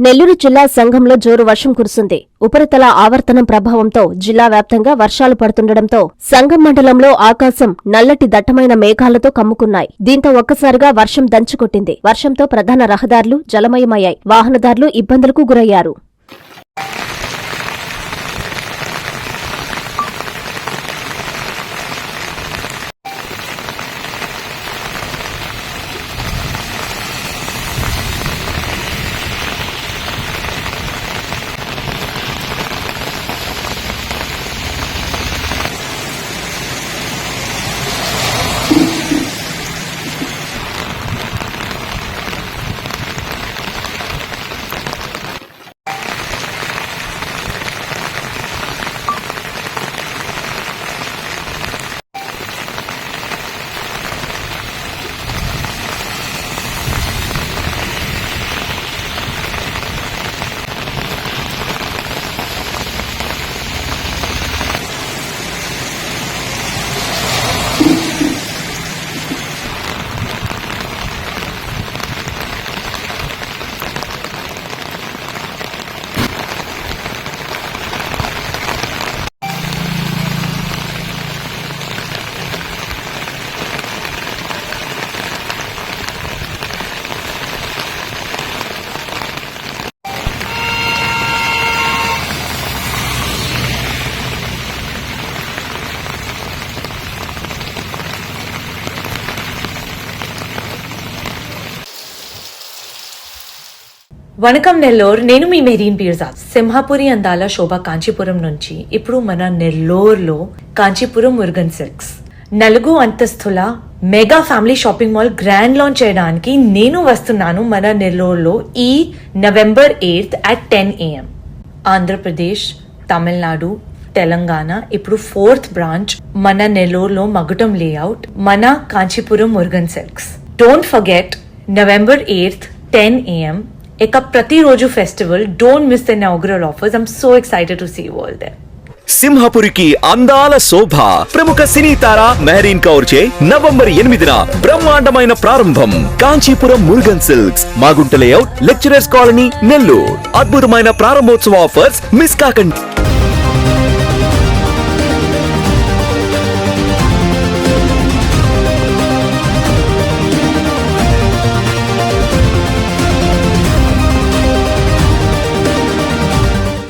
నెల్లూరు జిల్లా సంఘంలో జోరు వర్షం కురుస్తుంది ఉపరితల ఆవర్తనం ప్రభావంతో జిల్లా వ్యాప్తంగా వర్షాలు పడుతుండటంతో సంఘం మండలంలో ఆకాశం నల్లటి దట్టమైన మేఘాలతో కమ్ముకున్నాయి. దీంతో ఒక్కసారిగా వర్షం దంచుకొట్టింది. వర్షంతో ప్రధాన రహదారులు జలమయమయ్యాయి. వాహనదారులు ఇబ్బందులకు గురయ్యారు. వనకం నెల్లూర్ నేను మీ మెరీన్ పీర్జా. సింహాపురి అందాల శోభ కాంచీపురం నుంచి ఇప్పుడు మన నెల్లూరులో కాంచీపురం మురుగన్ సిల్క్స్. నలుగు అంతస్తుల mega family shopping mall grand launch చేయడానికి నేను వస్తున్నాను మన నెల్లూరులో ఈ November eighth at ten AM Andhra Pradesh Tamil Nadu Telangana ఇప్పుడు ఫోర్త్ బ్రాంచ్ మన నెల్లూరులో మగుటం లేఅవుట్ మన Kanchipuram Murugan silks. Don't forget November eighth ten AM ఇక ప్రతిరోజు festival. Don't miss the inaugural offers I'm so excited to see all they సింహపురికి అందాల శోభ. ప్రముఖ సినీ తార మెహరీన్ కౌర్ చే నవంబర్ ఎనిమిదిన బ్రహ్మాండమైన ప్రారంభం. Kanchipuram Murugan silks Magunta layout lecturers colony Nellore. అద్భుతమైన ప్రారంభోత్సవ ఆఫర్స్ మిస్ కాకండి.